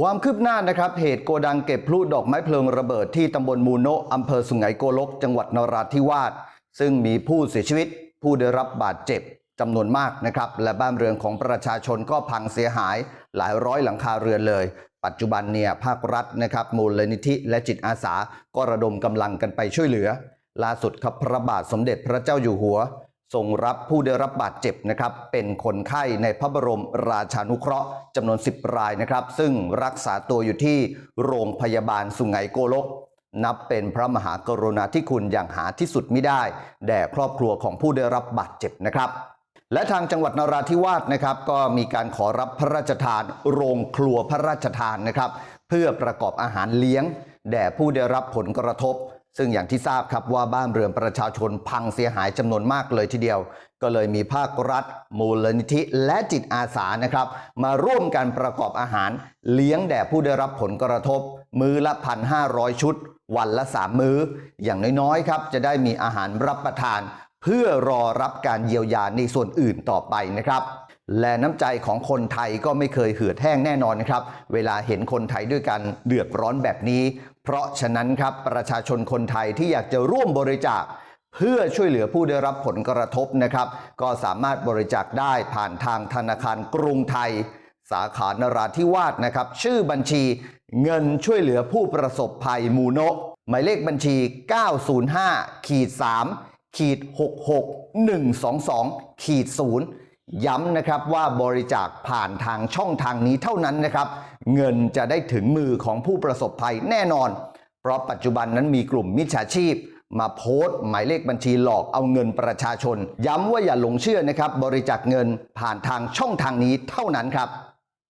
ความคืบหน้านะครับ เหตุโกดังเก็บพลุดอกไม้เพลิงระเบิดที่ตำบลมูโนะอำเภอสุไหงโกลก จังหวัดนราธิวาส ซึ่งมีผู้เสียชีวิต ผู้ได้รับบาดเจ็บจำนวนมากนะครับ และบ้านเรือนของประชาชนก็พังเสียหายหลายร้อยหลังคาเรือนเลย ปัจจุบันเนี่ยภาครัฐนะครับมูลนิธิและจิตอาสาก็ระดมกำลังกันไปช่วยเหลือ ล่าสุดครับพระบาทสมเด็จพระเจ้าอยู่หัว ทรงรับผู้ได้รับบาดเจ็บนะครับ เป็นคนไข้ในพระบรมราชานุเคราะห์จำนวน 10 รายนะครับ ซึ่งรักษาตัวอยู่ที่โรงพยาบาลสุไหงโกลก นับเป็นพระมหากรุณาธิคุณอย่างหาที่สุดไม่ได้ แด่ครอบครัวของผู้ได้รับบาดเจ็บนะครับ และทางจังหวัดนราธิวาสนะครับ ก็มีการขอรับพระราชทาน โรงครัวพระราชทานนะครับ เพื่อประกอบอาหารเลี้ยง แด่ผู้ได้รับผลกระทบ ซึ่งอย่างที่ทราบครับว่าบ้านเรือนประชาชนพังเสียหายจำนวนมากเลยทีเดียว ก็เลยมีภาครัฐ มูลนิธิและจิตอาสานะครับ มาร่วมกันประกอบอาหาร เลี้ยงแด่ผู้ได้รับผลกระทบ มื้อละพันห้าร้อยชุด วันละสามมื้อ อย่างน้อยๆครับจะได้มีอาหารรับประทาน เพื่อรอรับการเยียวยาในส่วนอื่นต่อไปนะครับ และน้ำใจของคนไทยก็ไม่เคยเหือดแห้งแน่นอนนะครับ เวลาเห็นคนไทยด้วยกันเดือดร้อนแบบนี้ เพราะฉะนั้นครับประชาชนคนไทยที่อยากจะร่วมบริจาคเพื่อช่วยเหลือผู้ได้รับผลกระทบนะครับ ก็สามารถบริจาคได้ผ่านทางธนาคารกรุงไทย สาขานราธิวาสนะครับ ชื่อบัญชีเงินช่วยเหลือผู้ประสบภัยมูโนะหมายเลขบัญชี 905ขีด3 ขีด66122ขีด0ย้ำนะครับว่าบริจาคผ่านทางช่องทางนี้เท่านั้นนะครับ เงินจะได้ถึงมือของผู้ประสบภัยแน่นอน เพราะปัจจุบันนั้นมีกลุ่มมิจฉาชีพ มาโพสต์หมายเลขบัญชีหลอกเอาเงินประชาชน ย้ำว่าอย่าหลงเชื่อนะครับ บริจาคเงินผ่านทางช่องทางนี้เท่านั้นครับ